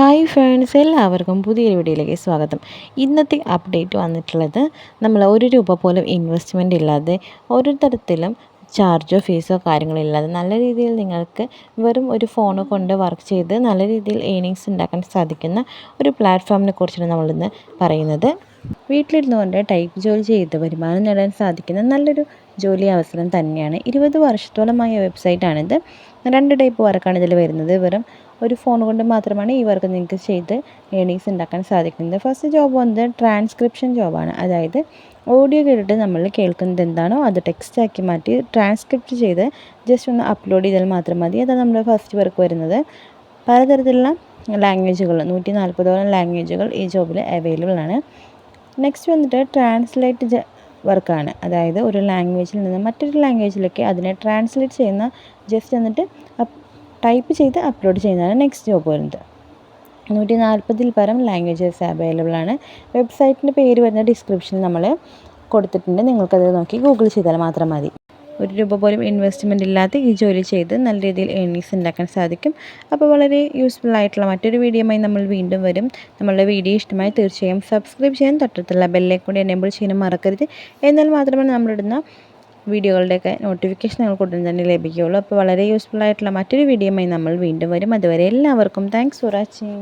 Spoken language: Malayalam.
ഹായ് ഫ്രണ്ട്സ് എല്ലാവർക്കും പുതിയൊരു വീഡിയോയിലേക്ക് സ്വാഗതം. ഇന്നത്തെ അപ്ഡേറ്റ് വന്നിട്ടുള്ളത് നമ്മൾ ഒരു രൂപ പോലും ഇൻവെസ്റ്റ്മെന്റ് ഇല്ലാതെ ഒരു തരത്തിലും ചാർജോ ഫീസോ കാര്യങ്ങളില്ലാതെ നല്ല രീതിയിൽ നിങ്ങൾക്ക് വെറും ഒരു ഫോൺ കൊണ്ട് വർക്ക് ചെയ്ത് നല്ല രീതിയിൽ ഏണിങ്സ് ഉണ്ടാക്കാൻ സാധിക്കുന്ന ഒരു പ്ലാറ്റ്ഫോമിനെ കുറിച്ചാണ് നമ്മളിന്ന് പറയുന്നത്. വീട്ടിലിരുന്നു കൊണ്ട് ടൈപ്പ് ജോലി ചെയ്ത് വരുമാനം നേടാൻ സാധിക്കുന്ന നല്ലൊരു ജോലി അവസരം തന്നെയാണ്. ഇരുപത് വർഷത്തോളമായ വെബ്സൈറ്റാണിത് രണ്ട് ടൈപ്പ് വർക്കാണ് ഇതിൽ വരുന്നത്. വെറും ഒരു ഫോൺ കൊണ്ട് മാത്രമാണ് ഈ വർക്ക് നിങ്ങൾക്ക് ചെയ്ത് ഏണിങ്സ് ഉണ്ടാക്കാൻ സാധിക്കുന്നത്. ഫസ്റ്റ് ജോബ് വന്നത് ട്രാൻസ്ക്രിപ്ഷൻ ജോബാണ് അതായത് ഓഡിയോ കേട്ടിട്ട് നമ്മൾ കേൾക്കുന്നത് എന്താണോ അത് ടെക്സ്റ്റാക്കി മാറ്റി ട്രാൻസ്ക്രിപ്റ്റ് ചെയ്ത് ജസ്റ്റ് ഒന്ന് അപ്ലോഡ് ചെയ്താൽ മാത്രം മതി. അതാണ് നമ്മുടെ ഫസ്റ്റ് വർക്ക് വരുന്നത്. പലതരത്തിലുള്ള ലാംഗ്വേജുകൾ നൂറ്റി നാൽപ്പതോളം ലാംഗ്വേജുകൾ ഈ ജോബിൽ അവൈലബിൾ ആണ്. നെക്സ്റ്റ് വന്നിട്ട് ട്രാൻസ്ലേറ്റ് വർക്കാണ്. അതായത് ഒരു ലാംഗ്വേജിൽ നിന്ന് മറ്റൊരു ലാംഗ്വേജിലൊക്കെ അതിനെ ട്രാൻസ്ലേറ്റ് ചെയ്യുന്ന ജസ്റ്റ് എന്നിട്ട് ടൈപ്പ് ചെയ്ത് അപ്ലോഡ് ചെയ്യുന്നതാണ് നെക്സ്റ്റ് ജോബ് വരുന്നത്. നൂറ്റി നാൽപ്പതിൽ പരം ലാംഗ്വേജസ് അവൈലബിൾ ആണ്. വെബ്സൈറ്റിന്റെ പേര് വരുന്ന ഡിസ്ക്രിപ്ഷനിൽ നമ്മൾ കൊടുത്തിട്ടുണ്ട്. നിങ്ങൾക്കത് നോക്കി ഗൂഗിൾ ചെയ്താൽ മാത്രം മതി. ഒരു രൂപ പോലും ഇൻവെസ്റ്റ്മെന്റ് ഇല്ലാതെ ഈ ജോലി ചെയ്ത് നല്ല രീതിയിൽ ഏണിങ്സ് ഉണ്ടാക്കാൻ സാധിക്കും. അപ്പോൾ വളരെ യൂസ്ഫുൾ ആയിട്ടുള്ള മറ്റൊരു വീഡിയോയുമായി നമ്മൾ വീണ്ടും വരും. നമ്മളുടെ വീഡിയോ ഇഷ്ടമായി തീർച്ചയായും സബ്സ്ക്രൈബ് ചെയ്യാൻ തൊട്ടടുത്തുള്ള ബെല്ലേ കൂടി എനേബിൾ ചെയ്യാൻ മറക്കരുത്. എന്നാൽ മാത്രമേ നമ്മളിടുന്ന വീഡിയോകളുടെയൊക്കെ നോട്ടിഫിക്കേഷൻ നിങ്ങൾക്ക് ഉടൻ തന്നെ ലഭിക്കുകയുള്ളൂ. അപ്പോൾ വളരെ യൂസ്ഫുൾ ആയിട്ടുള്ള മറ്റൊരു വീഡിയോയുമായി നമ്മൾ വീണ്ടും വരും. അതുവരെ എല്ലാവർക്കും താങ്ക്സ് ഫോർ വാച്ചിങ്